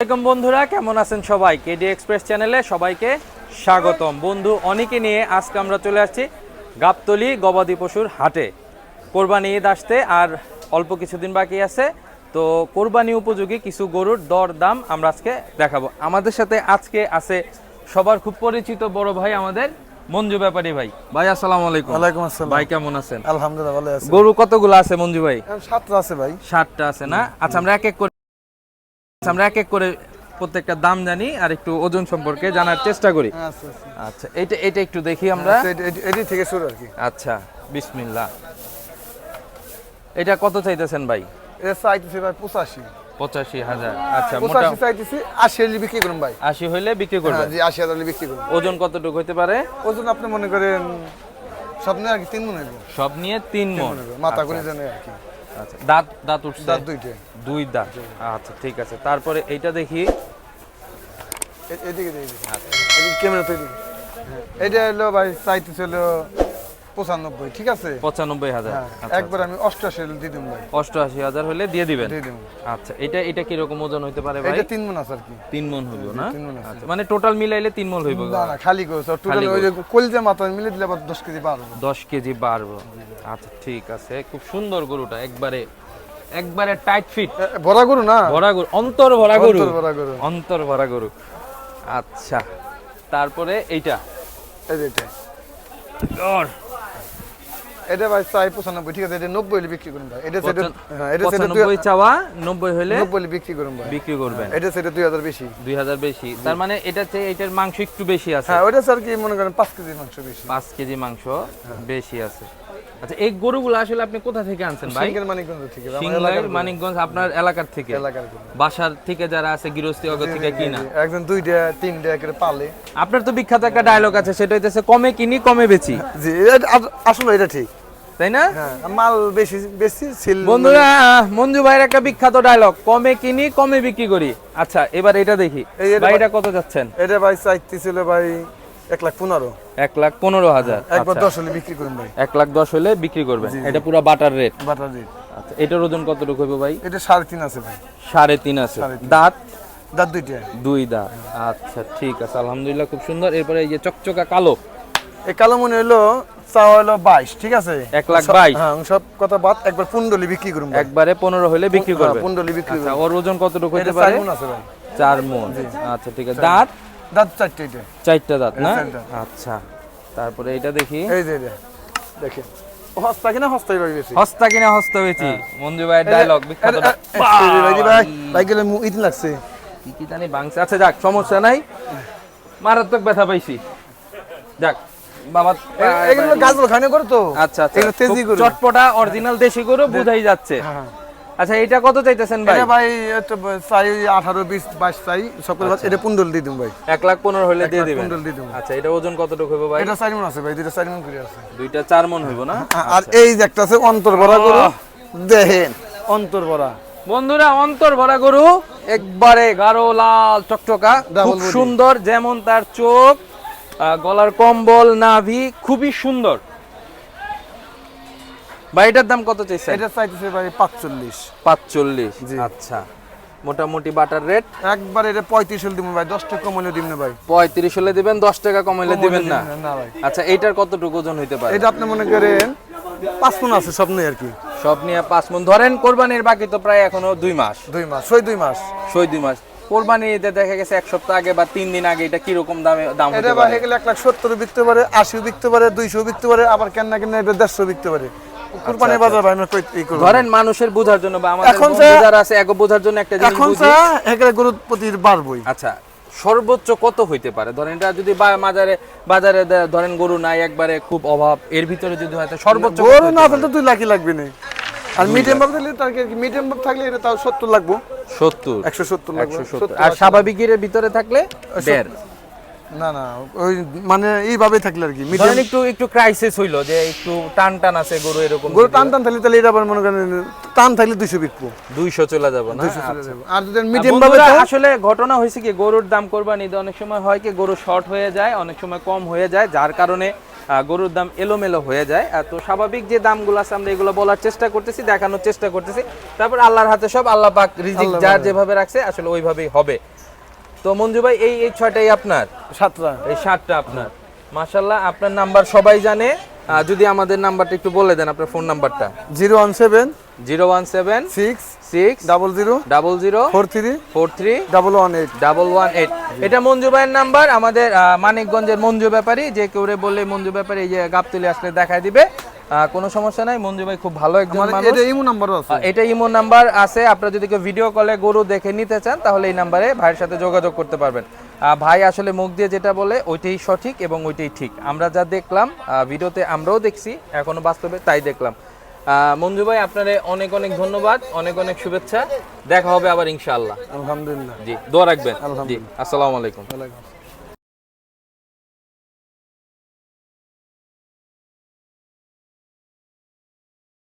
বন্ধুরা কেমন আছেন সবাই? কেডি এক্সপ্রেস চ্যানেলে সবাইকে স্বাগতম। বন্ধু অনেকে নিয়ে আজকে আমরা চলে আসছি গাবতলি গবাদি পশুর হাটে। কোরবানি ঈদ আসতে আর অল্প কিছুদিন বাকি আছে তো কোরবানি উপযোগী কিছু গরুর দর দাম আমরা আজকে দেখাবো। আমাদের সাথে আজকে আছে সবার খুব পরিচিত বড় ভাই আমাদের মঞ্জু ব্যাপারী ভাই। ভাই আসসালামু আলাইকুম। ওয়ালাইকুম আসসালাম। ভাই কেমন আছেন? আলহামদুলিল্লাহ ভালো আছি। গরু কতগুলো আছে মঞ্জু ভাই? সাতটা আছে ভাই। সাতটা আছে না? আচ্ছা আমরা এক এক করে আমরা এক এক করে প্রত্যেকটা দাম জানি আর একটু ওজন সম্পর্কে জানার চেষ্টা করি। আচ্ছা আচ্ছা। আচ্ছা এটা এটা একটু দেখি আমরা। আচ্ছা, এটি- থেকে শুরু আর কি। আচ্ছা বিসমিল্লাহ। এটা কত চাইতেছেন ভাই? এটা চাইতেছি ভাই পঁচাশি। পঁচাশি হাজার। আচ্ছা পঁচাশি চাইতেছি আশি হলে বিক্রি করুন ভাই। আশি হইলে বিক্রি হ্যাঁ করবেন জি আশি হাজার বিক্রি করুন। ওজন কতটুকু হইতে পারে? ওজন আপনি মনে করেন স্বপ্নে আর কি তিন মনে সব নিয়ে তিন মন। মাথা করে জানে আর কি। আচ্টা দাঁত দাঁত উঠছে? দাঁত দুইটা। দুই দাঁত। আচ্ছা ঠিক আছে। তারপরে এইটা দেখি। এদিকে দিয়ে দিবি। এদিকে ক্যামেরা তৈরি এটা হলো ভাই চাইতেছে হলো পঁচানব্বই ঠিক আছে? পঁচানব্বই হাজার। হ্যাঁ আচ্ছা, একবার আমি অষ্টআশি হলে দিয়ে দেবো ভাই। অষ্টআশি হাজার হলে দিয়ে দিবেন? দিয়ে দেবো। আচ্ছা এটা এটা কীরকম ওজন হইতে পারে ভাই? এটা তিন মন আছে আর কি। তিন মন হইব না? মণ। আচ্ছা মানে টোটাল মিলাইলে তিন মন হইব। না না খালি করছে টোটাল ওই যে কলজা মাথা মিলে দিলে আবার দশ কেজি বাড়বে। দশ কেজি বাড়বো। আচ্ছা ঠিক আছে। খুব সুন্দর গরুটা একবারে একবারে টাইট ফিট ভরা গরু না? ভরা গরু অন্তর ভরা গরু। অন্তর ভরা গরু। অন্তর ভরা গরু। আচ্ছা তারপরে এইটা। এই যে এটা ভাই চাই পঁচানব্বই ঠিক আছে এটা নব্বই হলে বিক্রি করুন ভাই। এটা সেটা হ্যাঁ এটা সেটা দুই পঁচানব্বই চাওয়া নব্বই হলে নব্বই হলে বিক্রি করুন ভাই। বিক্রি করবেন। এটা সেটা দুই হাজার বেশি। দুই হাজার বেশি। তার মানে এটা চেয়ে এটার মাংস একটু বেশি আছে। হ্যাঁ ওটা স্যার কি মনে করেন পাঁচ কেজি মাংস বেশি? পাঁচ কেজি মাংস বেশি আছে। আচ্ছা এই গরুগুলো আসলে আপনি কোথা থেকে আনছেন ভাই? মানিকগঞ্জ থেকে। মানিকগঞ্জ আপনার এলাকার থেকে? এলাকার। বাসার থেকে যারা আছে গৃহস্থী অগ থেকে কিনা? একজন দুইটা তিনটা করে পালে। আপনার তো বিখ্যাত একটা ডায়লগ আছে সেটা হইতেছে কমে কিনি কমে বেচি। জি আসলে এটা ঠিক। তাই না? হ্যাঁ মাল বেশি বেশি বন্ধুরা মঞ্জু ভাইয়ের একটা বিখ্যাত ডায়লগ কমে কিনি কমে বিক্রি করি। আচ্ছা এবার এটা দেখি। এটা কত যাচ্ছেন? এটা ভাই চাইতেছিল ভাই এক লাখ পনেরো। এক লাখ পনেরো হাজার। একবার আচ্ছা, দশ হলে বিক্রি করুন ভাই। এক লাখ দশ হলে বিক্রি করবেন। এটা পুরো বাটার রেট বাটার রেট আচ্ছা এটার ওজন কতটুকু হইব ভাই? এটা সাড়ে তিন আছে ভাই। সাড়ে তিন আছে। দাঁত? দাঁত দুইটা। দুই দাঁত। আচ্ছা ঠিক আছে আলহামদুলিল্লাহ খুব সুন্দর। এরপরে এই যে চকচকা কালো। এই কালো মনে হলো চাওয়া হলো বাইশ ঠিক আছে? এক লাখ বাইশ। হ্যাঁ সব কথা বাদ একবার পুন্ডলি বিক্রি করুন ভাই। একবারে পনেরো হলে বিক্রি হ্যাঁ, করবে। পুন্ডলি বিক্রি আচ্ছা ওর ওজন কতটুকু পারে? চার মন। আচ্ছা ঠিক আছে। দাঁত? দাঁত চারটে চারটা দাঁত না? আচ্ছা তারপরে এটা দেখি। এই যে দেখেন। হস্তা কিনা হস্তাই ভাই বেশি? হস্তা কিনা হস্ত হয়েছি মঞ্জু ভাইয়ের ডায়লগ বিখ্যাত এ- এ- এ- এই ভাই, ভাই ভাই গেলে মু ইট লাগছে। কি কি জানি বাংসে আচ্ছা যাক সমস্যা নাই। মারাত্মক ব্যথা পাইছি। যাক বাবা এ- এগুলো গাছগুলো খানে করে তো। আচ্ছা এগুলো তেজি খুব চটপটা অরিজিনাল দেশি গরু বুঝাই যাচ্ছে। আচ্ছা এটা কত চাইতেছেন ভাই? ভাই চাই আঠারো বিশ বাইশ চাই সব করে। এটা পুন্ডল দিয়ে দিন ভাই। এক লাখ পনেরো হলে দিয়ে দিবেন। কুইন্টাল দিয়ে দেবো। আচ্ছা এটা ওজন কতটুকু হবে ভাই? এটা চার আছে ভাই দুইটা চার করে আছে। দুইটা চার হইব না? আর এই যে একটা আছে অন্তর ভরা গরু দেখেন। অন্তর ভরা। বন্ধুরা অন্তর ভরা গরু একবারে গাঢ় লাল চকচকা খুব সুন্দর যেমন তার চোখ গলার কম্বল নাভি খুবই সুন্দর। ভাই এটার দাম কত চাইছেন? এটা চাইতেছে ভাই পাঁচচল্লিশ। পাঁচচল্লিশ জি। আচ্ছা। মোটামুটি বাটার রেট? একবার এটা পঁয়ত্রিশ হলে দিব ভাই দশ টাকা কমালে দিব না ভাই। পঁয়ত্রিশ হলে দিবেন দশ টাকা কমাইলে দিবেন না? না ভাই। আচ্ছা এইটার কতটুকু ওজন হইতে পারে? এটা আপনি মনে করেন পাঁচ মন আছে স্বপ্নে আর কি। সব নিয়ে পাঁচ মন। ধরেন কোরবানির বাকি তো প্রায় এখনও দুই মাস। দুই মাস ছয় দুই মাস। সই দুই মাস। কোরবানি ঈদে দেখা গেছে এক সপ্তাহ আগে বা তিন দিন আগে এটা কীরকম দামে দাম এটা এক লাখ সত্তর বিকতে পারে আশিও বিকতে পারে দুইশো বিকতে পারে আবার কেন না কেন এটা দেড়শো বিকতে পারে। বাজার ভাই কই ই করব ধরেন মানুষের বোঝার জন্য বা আমাদের যারা আছে এগো বোঝার জন্য একটা জিনিস এখন প্রতি বাড়বই। আচ্ছা সর্বোচ্চ কত হইতে পারে? ধরেন এটা যদি বাজারে বাজারে ধরেন গরু নাই একবারে খুব অভাব এর ভিতরে যদি হয় সর্বোচ্চ গরু না? তো দুই লাখই লাগবে না। আর মিডিয়াম ভাব থাকলে তার মিডিয়াম ভাব থাকলে এটা তাও সত্তর লাগবো? সত্তর। একশো সত্তর লাগবে। একশো সত্তর। 70, আর ভিতরে থাকলে না না ওই মানে এইভাবে থাকলে আর কি মিডিয়াম একটু একটু ক্রাইসিস হইল যে একটু টান টান আছে গরু এরকম গরু টান টান থাকলে তাহলে এটা আবার মনে করেন টান থাকলে দুইশো বিকবো দুইশো চলে যাব না? আচ্ছা। যাবে। আর যদি মিডিয়াম ভাবে আসলে ঘটনা হয়েছে কি গরুর দাম কোরবানিতে অনেক সময় হয় কি গরু শর্ট হয়ে যায় অনেক সময় কম হয়ে যায় যার কারণে গরুর দাম এলোমেলো হয়ে যায়। তো স্বাভাবিক যে দামগুলো আছে আমরা এগুলো বলার চেষ্টা করতেছি দেখানোর চেষ্টা করতেছি। তারপর আল্লাহর হাতে সব আল্লাহ পাক রিজিক যার যেভাবে রাখছে আসলে ওইভাবেই হবে। তো মঞ্জু ভাই এই এই ছয়টাই আপনার? সাতটা। এই সাতটা আপনার। মাশাল্লাহ আপনার নাম্বার সবাই জানে। যদি আমাদের নাম্বারটা একটু বলে দেন আপনার ফোন নাম্বারটা। Zero one seven zero one seven six six double zero double zero four three four three double one eight double one eight এটা মঞ্জু ভাইয়ের নাম্বার আমাদের মানিকগঞ্জের মঞ্জু ব্যাপারী যে কেউ বললে মঞ্জু ব্যাপারী এই যে গাবতলি আসলে দেখায় দিবে। কোনো সমস্যা নাই মঞ্জু ভাই খুব ভালো একজন মানুষ। এটা ইমো নাম্বারও আছে। এটা ইমো নাম্বার আছে আপনারা যদি কেউ ভিডিও কলে গরু দেখে নিতে চান তাহলে এই নাম্বারে ভাইয়ের সাথে যোগাযোগ করতে পারবেন। ভাই আসলে মুখ দিয়ে যেটা বলে ওইটাই সঠিক এবং ওইটাই ঠিক। আমরা যা দেখলাম ভিডিওতে আমরাও দেখছি এখনও বাস্তবে তাই দেখলাম। মঞ্জু ভাই আপনারে অনেক অনেক ধন্যবাদ অনেক অনেক শুভেচ্ছা। দেখা হবে আবার ইনশাআল্লাহ। আলহামদুলিল্লাহ। জি দোয়া রাখবেন। জি আলহামদুলিল্লাহ। আসসালামু আলাইকুম।